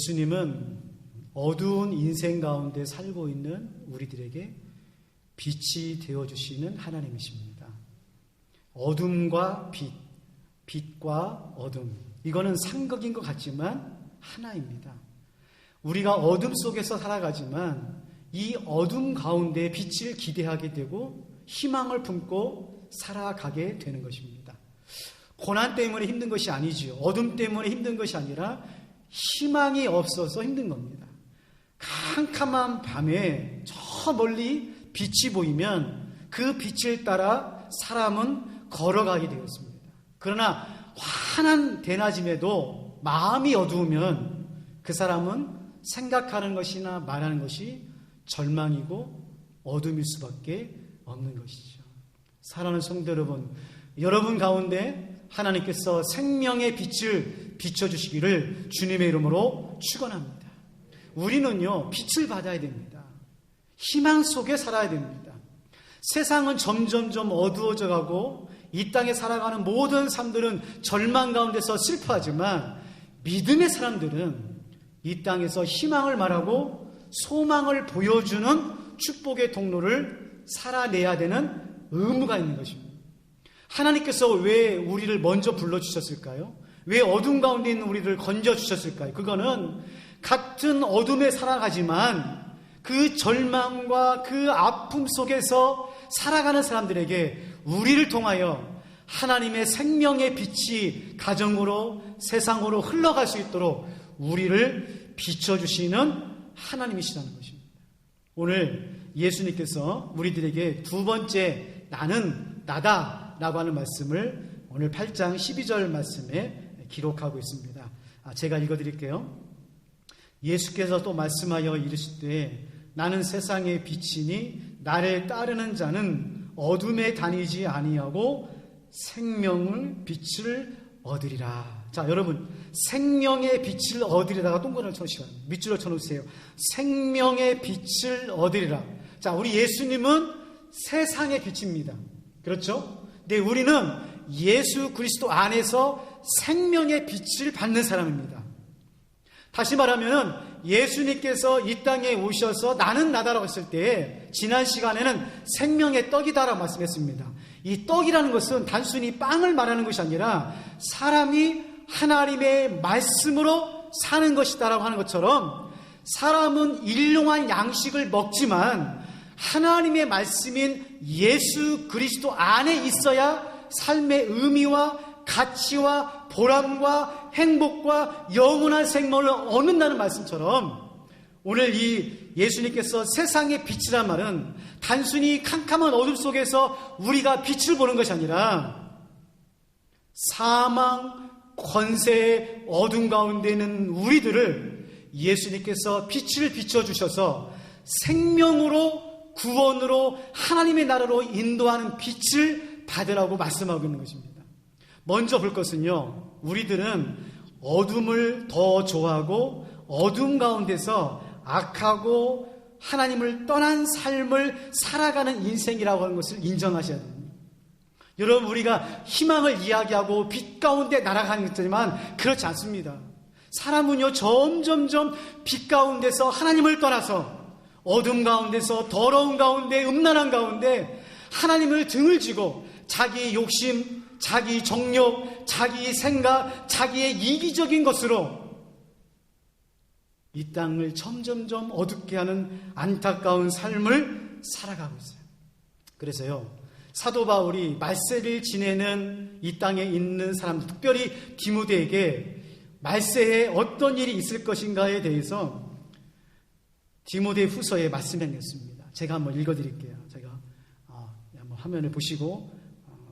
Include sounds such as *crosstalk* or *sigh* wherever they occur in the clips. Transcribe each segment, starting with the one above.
예수님은 어두운 인생 가운데 살고 있는 우리들에게 빛이 되어주시는 하나님이십니다. 어둠과 빛, 빛과 어둠. 이거는 상극인 것 같지만 하나입니다. 우리가 어둠 속에서 살아가지만 이 어둠 가운데 빛을 기대하게 되고 희망을 품고 살아가게 되는 것입니다. 고난 때문에 힘든 것이 아니지요. 어둠 때문에 힘든 것이 아니라 희망이 없어서 힘든 겁니다. 캄캄한 밤에 저 멀리 빛이 보이면 그 빛을 따라 사람은 걸어가게 되었습니다. 그러나 환한 대낮임에도 마음이 어두우면 그 사람은 생각하는 것이나 말하는 것이 절망이고 어둠일 수밖에 없는 것이죠. 사랑하는 성도 여러분, 여러분 가운데 하나님께서 생명의 빛을 비춰주시기를 주님의 이름으로 축원합니다. 우리는요 빛을 받아야 됩니다. 희망 속에 살아야 됩니다. 세상은 점점점 어두워져 가고 이 땅에 살아가는 모든 사람들은 절망 가운데서 슬퍼하지만 믿음의 사람들은 이 땅에서 희망을 말하고 소망을 보여주는 축복의 통로를 살아내야 되는 의무가 있는 것입니다. 하나님께서 왜 우리를 먼저 불러주셨을까요? 왜 어둠 가운데 있는 우리를 건져주셨을까요? 그거는 같은 어둠에 살아가지만 그 절망과 그 아픔 속에서 살아가는 사람들에게 우리를 통하여 하나님의 생명의 빛이 가정으로 세상으로 흘러갈 수 있도록 우리를 비춰주시는 하나님이시라는 것입니다. 오늘 예수님께서 우리들에게 두 번째 나는 나다 라고 하는 말씀을 오늘 8장 12절 말씀에 기록하고 있습니다. 아, 제가 읽어드릴게요. 예수께서 또 말씀하여 이르실 때 나는 세상의 빛이니 나를 따르는 자는 어둠에 다니지 아니하고 생명을 빛을 얻으리라. 자, 여러분 생명의 빛을 얻으리다가 동그라미 쳐주시요 밑줄을 쳐놓으세요. 생명의 빛을 얻으리라. 자, 우리 예수님은 세상의 빛입니다. 그렇죠? 근데 우리는 예수 그리스도 안에서 생명의 빛을 받는 사람입니다. 다시 말하면 예수님께서 이 땅에 오셔서 나는 나다라고 했을 때 지난 시간에는 생명의 떡이다라고 말씀했습니다. 이 떡이라는 것은 단순히 빵을 말하는 것이 아니라 사람이 하나님의 말씀으로 사는 것이다라고 하는 것처럼 사람은 일용한 양식을 먹지만 하나님의 말씀인 예수 그리스도 안에 있어야 삶의 의미와 가치와 보람과 행복과 영원한 생명을 얻는다는 말씀처럼 오늘 이 예수님께서 세상의 빛이란 말은 단순히 캄캄한 어둠 속에서 우리가 빛을 보는 것이 아니라 사망, 권세의 어둠 가운데 있는 우리들을 예수님께서 빛을 비춰주셔서 생명으로 구원으로 하나님의 나라로 인도하는 빛을 받으라고 말씀하고 있는 것입니다. 먼저 볼 것은요, 우리들은 어둠을 더 좋아하고 어둠 가운데서 악하고 하나님을 떠난 삶을 살아가는 인생이라고 하는 것을 인정하셔야 됩니다. 여러분 우리가 희망을 이야기하고 빛 가운데 날아가는 것이지만 그렇지 않습니다. 사람은요 점점점 빛 가운데서 하나님을 떠나서 어둠 가운데서 더러운 가운데 음란한 가운데 하나님을 등을 지고 자기 욕심, 자기 정욕, 자기 생각, 자기의 이기적인 것으로 이 땅을 점점점 어둡게 하는 안타까운 삶을 살아가고 있어요. 그래서요, 사도 바울이 말세를 지내는 이 땅에 있는 사람, 특별히 디모데에게 말세에 어떤 일이 있을 것인가에 대해서 디모데 후서에 말씀해 냈습니다. 제가 한번 읽어드릴게요. 제가 어, 한번 화면을 보시고 어,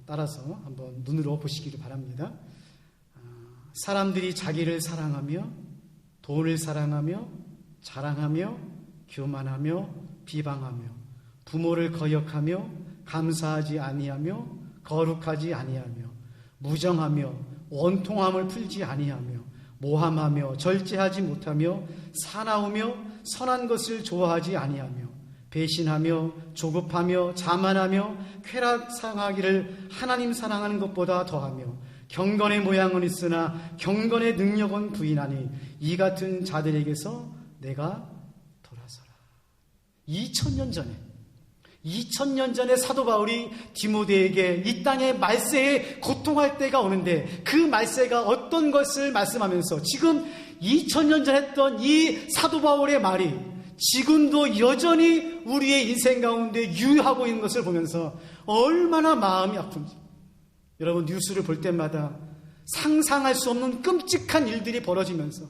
따라서 한번 눈으로 보시기를 바랍니다. 어, 사람들이 자기를 사랑하며 돈을 사랑하며 자랑하며 교만하며 비방하며 부모를 거역하며 감사하지 아니하며 거룩하지 아니하며 무정하며 원통함을 풀지 아니하며 모함하며 절제하지 못하며 사나우며 선한 것을 좋아하지 아니하며 배신하며 조급하며 자만하며 쾌락 상하기를 하나님 사랑하는 것보다 더하며 경건의 모양은 있으나 경건의 능력은 부인하니 이 같은 자들에게서 내가 돌아서라. 2000년 전에 2000년 전에 사도 바울이 디모데에게 이 땅의 말세에 고통할 때가 오는데 그 말세가 어떤 것을 말씀하면서 지금 2000년 전 했던 이 사도 바울의 말이 지금도 여전히 우리의 인생 가운데 유효하고 있는 것을 보면서 얼마나 마음이 아픈지 여러분 뉴스를 볼 때마다 상상할 수 없는 끔찍한 일들이 벌어지면서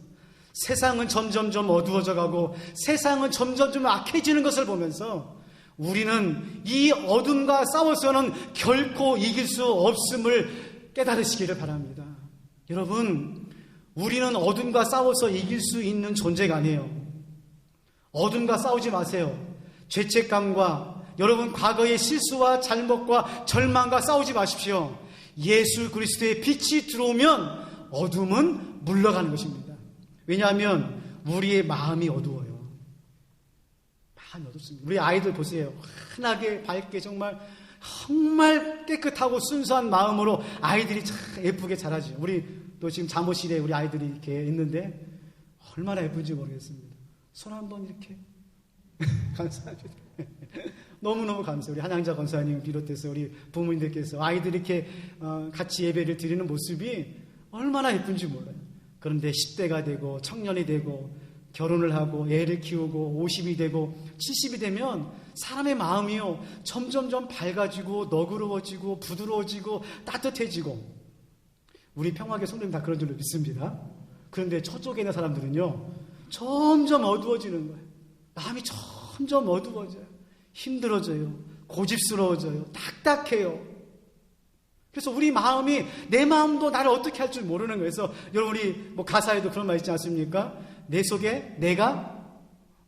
세상은 점점점 어두워져 가고 세상은 점점점 악해지는 것을 보면서 우리는 이 어둠과 싸워서는 결코 이길 수 없음을 깨달으시기를 바랍니다. 여러분, 우리는 어둠과 싸워서 이길 수 있는 존재가 아니에요. 어둠과 싸우지 마세요. 죄책감과 여러분 과거의 실수와 잘못과 절망과 싸우지 마십시오. 예수 그리스도의 빛이 들어오면 어둠은 물러가는 것입니다. 왜냐하면 우리의 마음이 어두워요. 마음이 어둡습니다. 우리 아이들 보세요. 환하게 밝게 정말 정말 깨끗하고 순수한 마음으로 아이들이 참 예쁘게 자라죠. 우리 또 지금 잠옷실에 우리 아이들이 이렇게 있는데 얼마나 예쁜지 모르겠습니다. 손 한 번 이렇게 *laughs* 감사합니다. *laughs* 너무너무 감사해요. 우리 한양자 권사님 비롯해서 우리 부모님들께서 아이들 이렇게 어, 같이 예배를 드리는 모습이 얼마나 예쁜지 몰라요. 그런데 10대가 되고 청년이 되고 결혼을 하고 애를 키우고 50이 되고 70이 되면 사람의 마음이요 점점점 밝아지고 너그러워지고 부드러워지고 따뜻해지고 우리 평화계 성도님 다 그런 줄로 믿습니다. 그런데 저쪽에 있는 사람들은요 점점 어두워지는 거예요. 마음이 점점 어두워져요. 힘들어져요. 고집스러워져요. 딱딱해요. 그래서 우리 마음이 내 마음도 나를 어떻게 할 줄 모르는 거예요. 그래서 여러분 우리 뭐 가사에도 그런 말 있지 않습니까? 내 속에 내가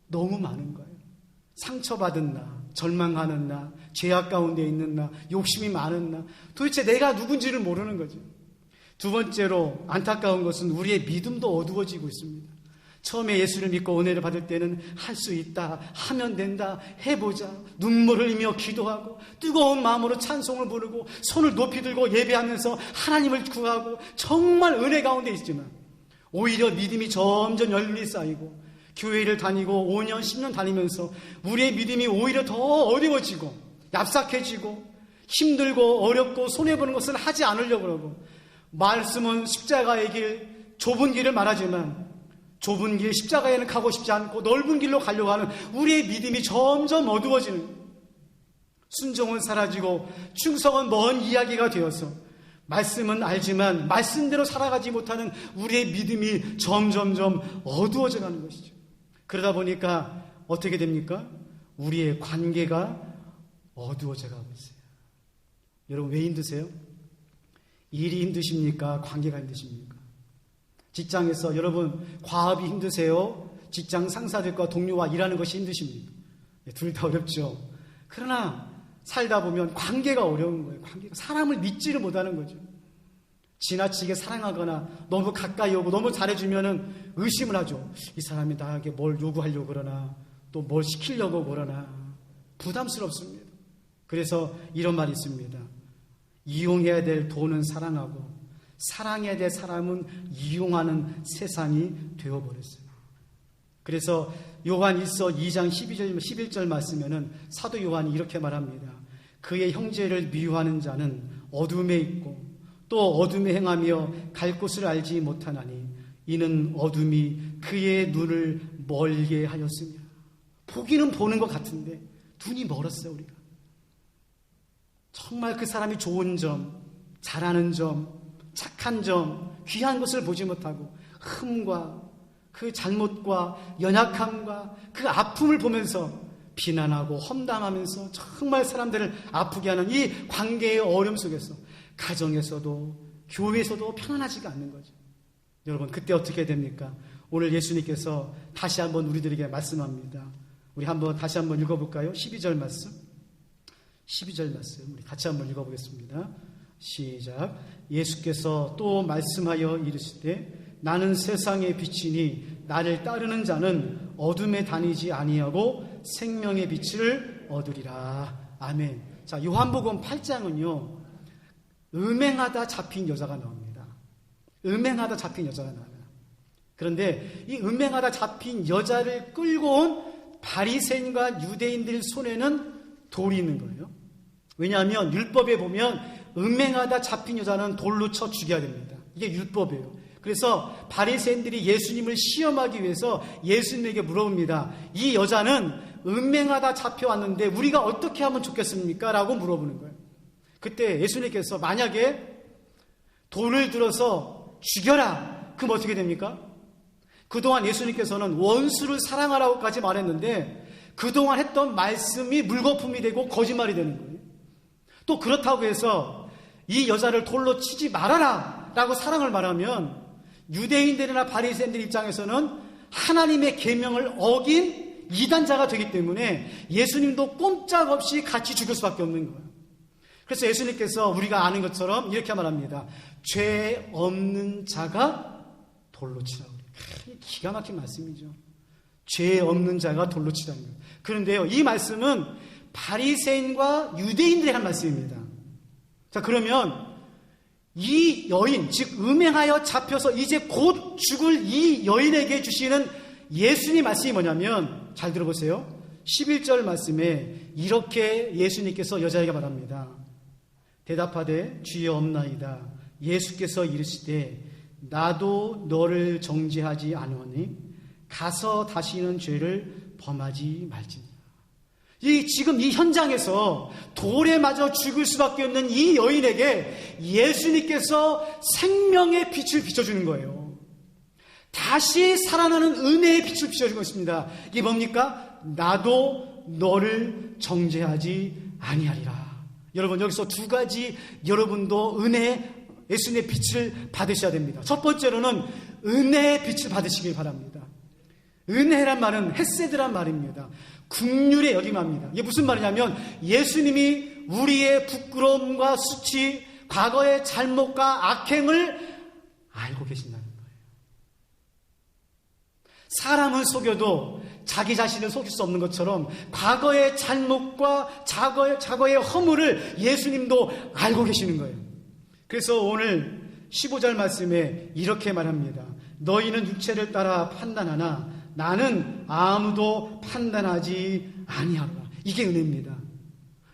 너무 많은 거예요. 상처받은 나, 절망하는 나, 죄악 가운데 있는 나, 욕심이 많은 나. 도대체 내가 누군지를 모르는 거죠. 두 번째로 안타까운 것은 우리의 믿음도 어두워지고 있습니다. 처음에 예수를 믿고 은혜를 받을 때는 할 수 있다, 하면 된다, 해보자, 눈물을 흘리며 기도하고 뜨거운 마음으로 찬송을 부르고 손을 높이 들고 예배하면서 하나님을 구하고 정말 은혜 가운데 있지만 오히려 믿음이 점점 열리 쌓이고 교회를 다니고 5년, 10년 다니면서 우리의 믿음이 오히려 더 어려워지고 얍삭해지고 힘들고 어렵고 손해보는 것을 하지 않으려고 그러고 말씀은 십자가의 길, 좁은 길을 말하지만 좁은 길, 십자가에는 가고 싶지 않고 넓은 길로 가려고 하는 우리의 믿음이 점점 어두워지는 순종은 사라지고 충성은 먼 이야기가 되어서 말씀은 알지만 말씀대로 살아가지 못하는 우리의 믿음이 점점점 어두워져 가는 것이죠. 그러다 보니까 어떻게 됩니까? 우리의 관계가 어두워져 가고 있어요. 여러분 왜 힘드세요? 일이 힘드십니까? 관계가 힘드십니까? 직장에서 여러분 과업이 힘드세요? 직장 상사들과 동료와 일하는 것이 힘드십니까? 네, 둘다 어렵죠. 그러나 살다 보면 관계가 어려운 거예요. 관계가 사람을 믿지를 못하는 거죠. 지나치게 사랑하거나 너무 가까이 오고 너무 잘해주면은 의심을 하죠. 이 사람이 나에게 뭘 요구하려고 그러나 또 뭘 시키려고 그러나 부담스럽습니다. 그래서 이런 말이 있습니다. 이용해야 될 돈은 사랑하고 사랑해야 될 사람은 이용하는 세상이 되어버렸어요. 그래서 요한 1서 2장 12절, 11절 말씀에는 사도 요한이 이렇게 말합니다. 그의 형제를 미워하는 자는 어둠에 있고 또 어둠에 행하며 갈 곳을 알지 못하나니 이는 어둠이 그의 눈을 멀게 하였으며 보기는 보는 것 같은데 눈이 멀었어요 우리가 정말 그 사람이 좋은 점 잘하는 점 착한 점, 귀한 것을 보지 못하고 흠과 그 잘못과 연약함과 그 아픔을 보면서 비난하고 험담하면서 정말 사람들을 아프게 하는 이 관계의 어려움 속에서 가정에서도 교회에서도 편안하지가 않는 거죠. 여러분 그때 어떻게 됩니까? 오늘 예수님께서 다시 한번 우리들에게 말씀합니다. 우리 한번 다시 한번 읽어볼까요? 12절 말씀. 12절 말씀 우리 같이 한번 읽어보겠습니다. 시작. 예수께서 또 말씀하여 이르시되 나는 세상의 빛이니 나를 따르는 자는 어둠에 다니지 아니하고 생명의 빛을 얻으리라. 아멘. 자, 요한복음 8장은요. 음행하다 잡힌 여자가 나옵니다. 음행하다 잡힌 여자가 나와요. 그런데 이 음행하다 잡힌 여자를 끌고 온 바리새인과 유대인들 손에는 돌이 있는 거예요. 왜냐하면 율법에 보면 음행하다 잡힌 여자는 돌로 쳐 죽여야 됩니다. 이게 율법이에요. 그래서 바리새인들이 예수님을 시험하기 위해서 예수님에게 물어봅니다. 이 여자는 음행하다 잡혀왔는데 우리가 어떻게 하면 좋겠습니까? 라고 물어보는 거예요. 그때 예수님께서 만약에 돌을 들어서 죽여라. 그럼 어떻게 됩니까? 그동안 예수님께서는 원수를 사랑하라고까지 말했는데 그동안 했던 말씀이 물거품이 되고 거짓말이 되는 거예요. 또 그렇다고 해서 이 여자를 돌로 치지 말아라 라고 사랑을 말하면 유대인들이나 바리새인들 입장에서는 하나님의 계명을 어긴 이단자가 되기 때문에 예수님도 꼼짝없이 같이 죽을 수밖에 없는 거예요. 그래서 예수님께서 우리가 아는 것처럼 이렇게 말합니다. 죄 없는 자가 돌로 치라고. 기가 막힌 말씀이죠. 죄 없는 자가 돌로 치라는 거예요. 그런데요, 이 말씀은 바리새인과 유대인들의 한 말씀입니다. 자, 그러면 이 여인, 즉 음행하여 잡혀서 이제 곧 죽을 이 여인에게 주시는 예수님 말씀이 뭐냐면 잘 들어보세요. 11절 말씀에 이렇게 예수님께서 여자에게 말합니다. 대답하되 주여 없나이다. 예수께서 이르시되 나도 너를 정죄하지 않으니 가서 다시는 죄를 범하지 말지니. 이 지금 이 현장에서 돌에 맞아 죽을 수밖에 없는 이 여인에게 예수님께서 생명의 빛을 비춰주는 거예요. 다시 살아나는 은혜의 빛을 비춰주는 것입니다. 이게 뭡니까? 나도 너를 정죄하지 아니하리라. 여러분 여기서 두 가지 여러분도 은혜 예수님의 빛을 받으셔야 됩니다. 첫 번째로는 은혜의 빛을 받으시길 바랍니다. 은혜란 말은 햇세드란 말입니다. 국률의 여김합니다. 이게 무슨 말이냐면 예수님이 우리의 부끄러움과 수치, 과거의 잘못과 악행을 알고 계신다는 거예요. 사람을 속여도 자기 자신을 속일 수 없는 것처럼 과거의 잘못과 과거의, 과거의 허물을 예수님도 알고 계시는 거예요. 그래서 오늘 15절 말씀에 이렇게 말합니다. 너희는 육체를 따라 판단하나 나는 아무도 판단하지 아니하노라. 이게 은혜입니다.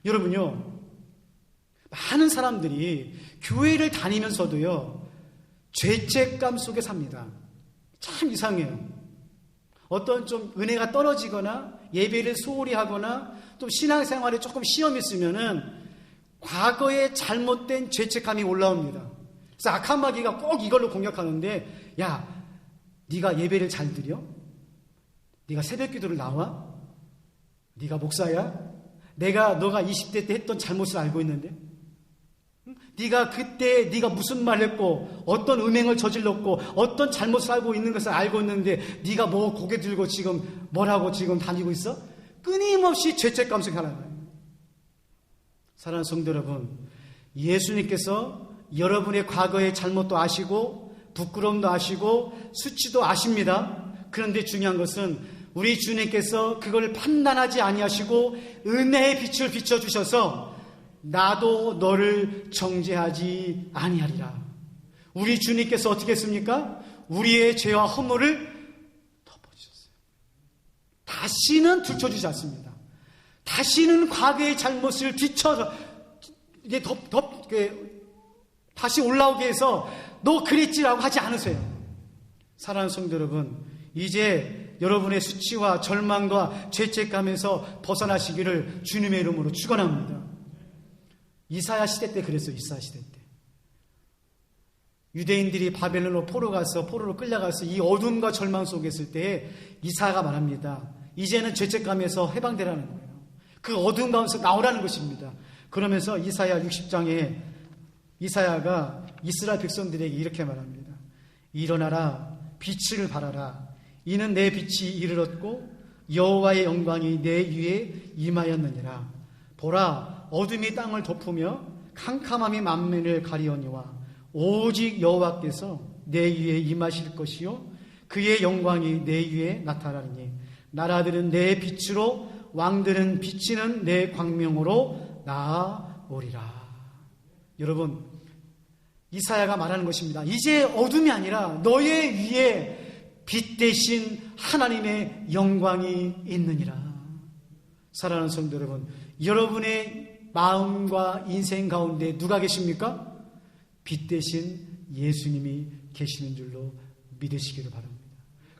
여러분요. 많은 사람들이 교회를 다니면서도요. 죄책감 속에 삽니다. 참 이상해요. 어떤 좀 은혜가 떨어지거나 예배를 소홀히 하거나 또 신앙생활에 조금 시험이 있으면은 과거에 잘못된 죄책감이 올라옵니다. 그래서 악한 마귀가 꼭 이걸로 공격하는데 야, 네가 예배를 잘 드려? 네가 새벽 기도를 나와? 네가 목사야? 내가 너가 20대 때 했던 잘못을 알고 있는데? 네가 그때 네가 무슨 말을 했고 어떤 음행을 저질렀고 어떤 잘못을 알고 있는 것을 알고 있는데 네가 뭐 고개 들고 지금 뭐라고 지금 다니고 있어? 끊임없이 죄책감 속에 하는 거예요. 사랑하는 성도 여러분, 예수님께서 여러분의 과거의 잘못도 아시고 부끄러움도 아시고 수치도 아십니다. 그런데 중요한 것은 우리 주님께서 그걸 판단하지 아니하시고 은혜의 빛을 비춰 주셔서 나도 너를 정죄하지 아니하리라. 우리 주님께서 어떻게 했습니까? 우리의 죄와 허물을 덮어 주셨어요. 다시는 들춰 주지 않습니다. 다시는 과거의 잘못을 뒤쳐서 이게 덮, 덮, 다시 올라오게 해서 너 그랬지라고 하지 않으세요. 사랑하는 성도 여러분, 이제 여러분의 수치와 절망과 죄책감에서 벗어나시기를 주님의 이름으로 축원합니다. 이사야 시대 때 그랬어요. 이사야 시대 때. 유대인들이 바벨론으로 포로 가서 포로로 끌려가서 이 어둠과 절망 속에 있을 때 이사야가 말합니다. 이제는 죄책감에서 해방되라는 거예요. 그 어둠 가운데서 나오라는 것입니다. 그러면서 이사야 60장에 이사야가 이스라엘 백성들에게 이렇게 말합니다. 일어나라 빛을 발하라 이는 내 빛이 이르렀고 여호와의 영광이 내 위에 임하였느니라. 보라 어둠이 땅을 덮으며 캄캄함이 만면을 가리오니와 오직 여호와께서 내 위에 임하실 것이요 그의 영광이 내 위에 나타나리니 나라들은 내 빛으로 왕들은 비치는 내 광명으로 나아오리라. 여러분 이사야가 말하는 것입니다. 이제 어둠이 아니라 너의 위에 빛 대신 하나님의 영광이 있느니라. 사랑하는 성도 여러분, 여러분의 마음과 인생 가운데 누가 계십니까? 빛 대신 예수님이 계시는 줄로 믿으시기를 바랍니다.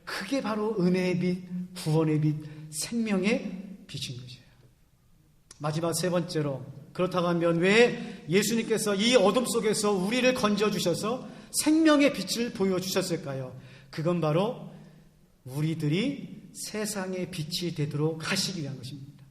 그게 바로 은혜의 빛, 구원의 빛, 생명의 빛인 것이에요. 마지막 세 번째로 그렇다고 하면 왜 예수님께서 이 어둠 속에서 우리를 건져 주셔서 생명의 빛을 보여 주셨을까요? 그건 바로 우리들이 세상의 빛이 되도록 하시기 위한 것입니다.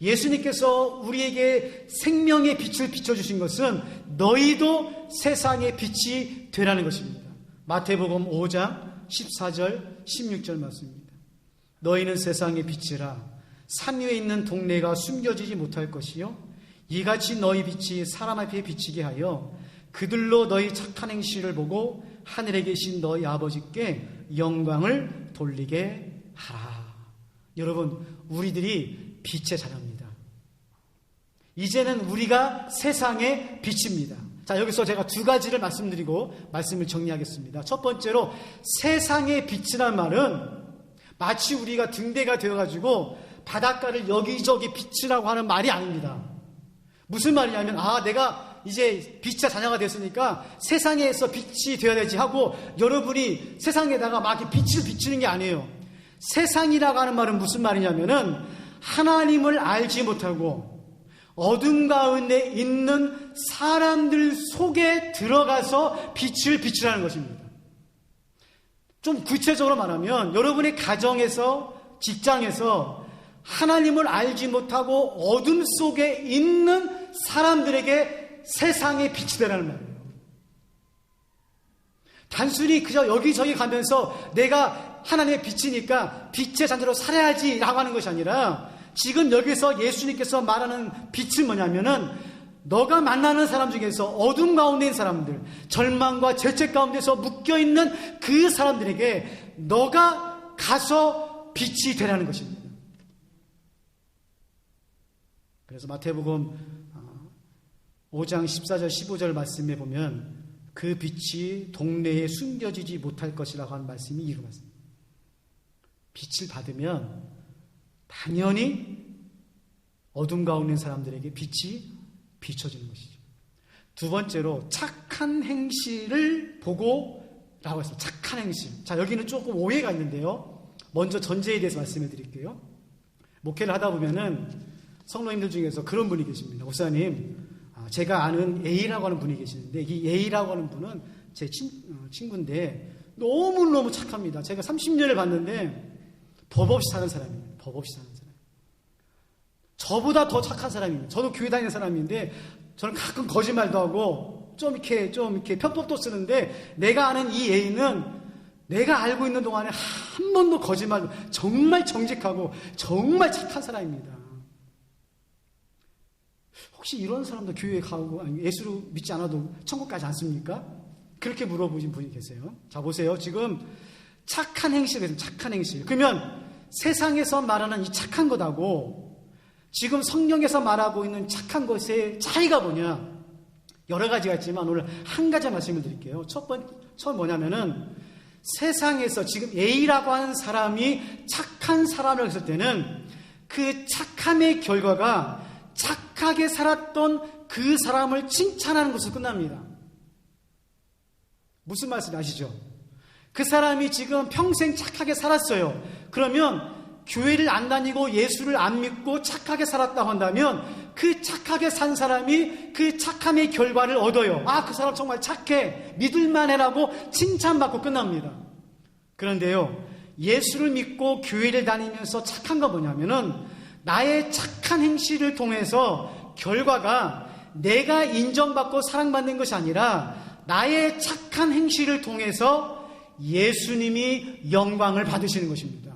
예수님께서 우리에게 생명의 빛을 비춰주신 것은 너희도 세상의 빛이 되라는 것입니다. 마태복음 5장 14절 16절 말씀입니다. 너희는 세상의 빛이라 산 위에 있는 동네가 숨겨지지 못할 것이요 이같이 너희 빛이 사람 앞에 비치게 하여 그들로 너희 착한 행실을 보고 하늘에 계신 너희 아버지께 영광을 돌리게 하라. 여러분, 우리들이 빛의 자녀입니다. 이제는 우리가 세상의 빛입니다. 자, 여기서 제가 두 가지를 말씀드리고 말씀을 정리하겠습니다. 첫 번째로 세상의 빛이란 말은 마치 우리가 등대가 되어가지고 바닷가를 여기저기 빛이라고 하는 말이 아닙니다. 무슨 말이냐면, 아, 내가 이제 빛의 자녀가 됐으니까 세상에서 빛이 되어야 되지 하고 여러분이 세상에다가 막 빛을 비추는 게 아니에요. 세상이라고 하는 말은 무슨 말이냐면은 하나님을 알지 못하고 어둠 가운데 있는 사람들 속에 들어가서 빛을 비추라는 것입니다. 좀 구체적으로 말하면 여러분의 가정에서 직장에서 하나님을 알지 못하고 어둠 속에 있는 사람들에게 세상의 빛이 되라는 말이에요. 단순히 그저 여기저기 가면서 내가 하나님의 빛이니까 빛의 잔재로 살아야지 라고 하는 것이 아니라 지금 여기서 예수님께서 말하는 빛은 뭐냐면은 너가 만나는 사람 중에서 어둠 가운데 있는 사람들, 절망과 죄책 가운데서 묶여 있는 그 사람들에게 너가 가서 빛이 되라는 것입니다. 그래서 마태복음 5장 14절 15절 말씀에 보면 그 빛이 동네에 숨겨지지 못할 것이라고 하는 말씀이 이루 말씀. 빛을 받으면 당연히 어둠 가운데 사람들에게 빛이 비춰지는 것이죠. 두 번째로 착한 행실을 보고 라고 했습니다. 착한 행실. 자, 여기는 조금 오해가 있는데요. 먼저 전제에 대해서 말씀해 드릴게요. 목회를 하다 보면은 성도님들 중에서 그런 분이 계십니다. 목사님, 아, 제가 아는 A라고 하는 분이 계시는데 이 A라고 하는 분은 제 친, 어, 친구인데 너무너무 착합니다. 제가 30년을 봤는데 법 없이 사는 사람이에요. 법 없이 사는 사람. 저보다 더 착한 사람입니다. 저도 교회 다니는 사람인데 저는 가끔 거짓말도 하고 좀 이렇게 좀 이렇게 편법도 쓰는데 내가 아는 이 A는 내가 알고 있는 동안에 한 번도 거짓말 정말 정직하고 정말 착한 사람입니다. 혹시 이런 사람도 교회에 가고 예수를 믿지 않아도 천국 가지 않습니까? 그렇게 물어보신 분이 계세요. 자 보세요. 지금 착한 행실에 착한 행실. 그러면 세상에서 말하는 이 착한 것하고 지금 성령에서 말하고 있는 착한 것의 차이가 뭐냐? 여러 가지가 있지만 오늘 한 가지 말씀을 드릴게요. 첫 번, 첫 뭐냐면은 세상에서 지금 A라고 하는 사람이 착한 사람을 했을 때는 그 착함의 결과가 착 하게 살았던 그 사람을 칭찬하는 것으로 끝납니다. 무슨 말씀 아시죠? 그 사람이 지금 평생 착하게 살았어요. 그러면 교회를 안 다니고 예수를 안 믿고 착하게 살았다고 한다면 그 착하게 산 사람이 그 착함의 결과를 얻어요. 아, 그 사람 정말 착해. 믿을만 해라고 칭찬받고 끝납니다. 그런데요, 예수를 믿고 교회를 다니면서 착한 거 뭐냐면은 나의 착한 행실을 통해서 결과가 내가 인정받고 사랑받는 것이 아니라 나의 착한 행실을 통해서 예수님이 영광을 받으시는 것입니다.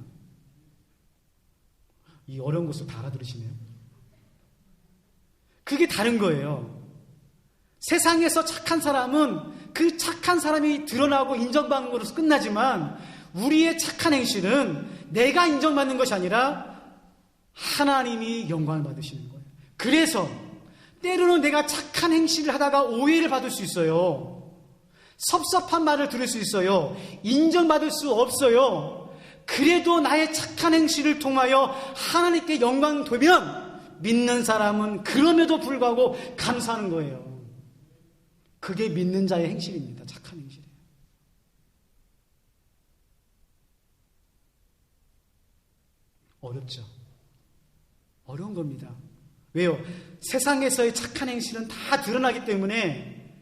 이 어려운 것을 다 알아들으시네요. 그게 다른 거예요. 세상에서 착한 사람은 그 착한 사람이 드러나고 인정받는 것으로 끝나지만 우리의 착한 행실은 내가 인정받는 것이 아니라 하나님이 영광을 받으시는 거예요. 그래서 때로는 내가 착한 행실을 하다가 오해를 받을 수 있어요. 섭섭한 말을 들을 수 있어요. 인정받을 수 없어요. 그래도 나의 착한 행실을 통하여 하나님께 영광 되면 믿는 사람은 그럼에도 불구하고 감사하는 거예요. 그게 믿는 자의 행실입니다. 착한 행실이에요. 어렵죠. 어려운 겁니다. 왜요? 세상에서의 착한 행실은 다 드러나기 때문에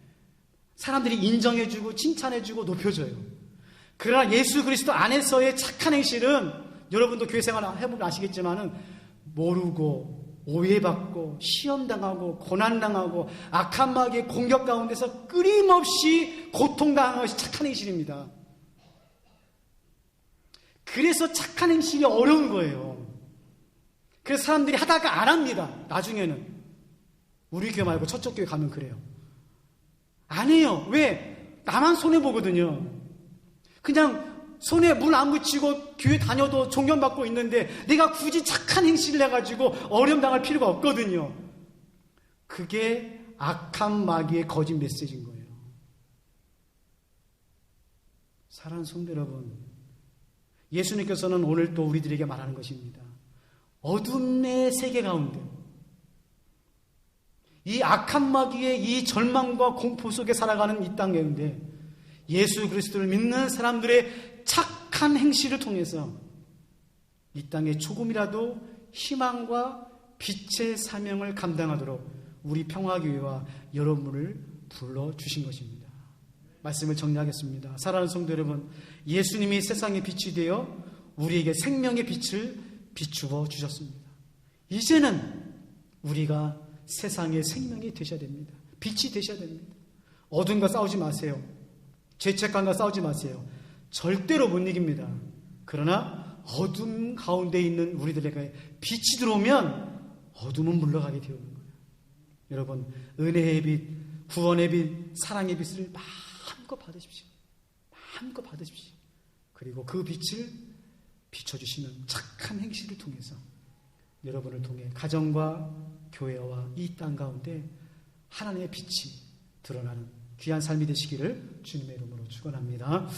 사람들이 인정해주고 칭찬해주고 높여줘요. 그러나 예수 그리스도 안에서의 착한 행실은 여러분도 교회 생활 해보면 아시겠지만은 모르고 오해받고 시험당하고 고난당하고 악한 마귀의 공격 가운데서 끊임없이 고통당하는 것이 착한 행실입니다. 그래서 착한 행실이 어려운 거예요. 그래서 사람들이 하다가 안 합니다. 나중에는. 우리 교회 말고 저쪽 교회 가면 그래요. 안 해요. 왜? 나만 손해보거든요. 그냥 손에 물 안 묻히고 교회 다녀도 존경받고 있는데 내가 굳이 착한 행실을 해가지고 어려움 당할 필요가 없거든요. 그게 악한 마귀의 거짓 메시지인 거예요. 사랑하는 성도 여러분, 예수님께서는 오늘 또 우리들에게 말하는 것입니다. 어둠의 세계 가운데 이 악한 마귀의 이 절망과 공포 속에 살아가는 이 땅 가운데 예수 그리스도를 믿는 사람들의 착한 행실을 통해서 이 땅에 조금이라도 희망과 빛의 사명을 감당하도록 우리 평화교회와 여러분을 불러주신 것입니다. 말씀을 정리하겠습니다. 사랑하는 성도 여러분, 예수님이 세상의 빛이 되어 우리에게 생명의 빛을 비추어 주셨습니다. 이제는 우리가 세상의 생명이 되셔야 됩니다. 빛이 되셔야 됩니다. 어둠과 싸우지 마세요. 죄책감과 싸우지 마세요. 절대로 못 이깁니다. 그러나 어둠 가운데 있는 우리들에게 빛이 들어오면 어둠은 물러가게 되는 거예요. 여러분, 은혜의 빛, 구원의 빛, 사랑의 빛을 마음껏 받으십시오. 마음껏 받으십시오. 그리고 그 빛을 비춰주시는 착한 행실을 통해서 여러분을 통해 가정과 교회와 이 땅 가운데 하나님의 빛이 드러나는 귀한 삶이 되시기를 주님의 이름으로 축원합니다.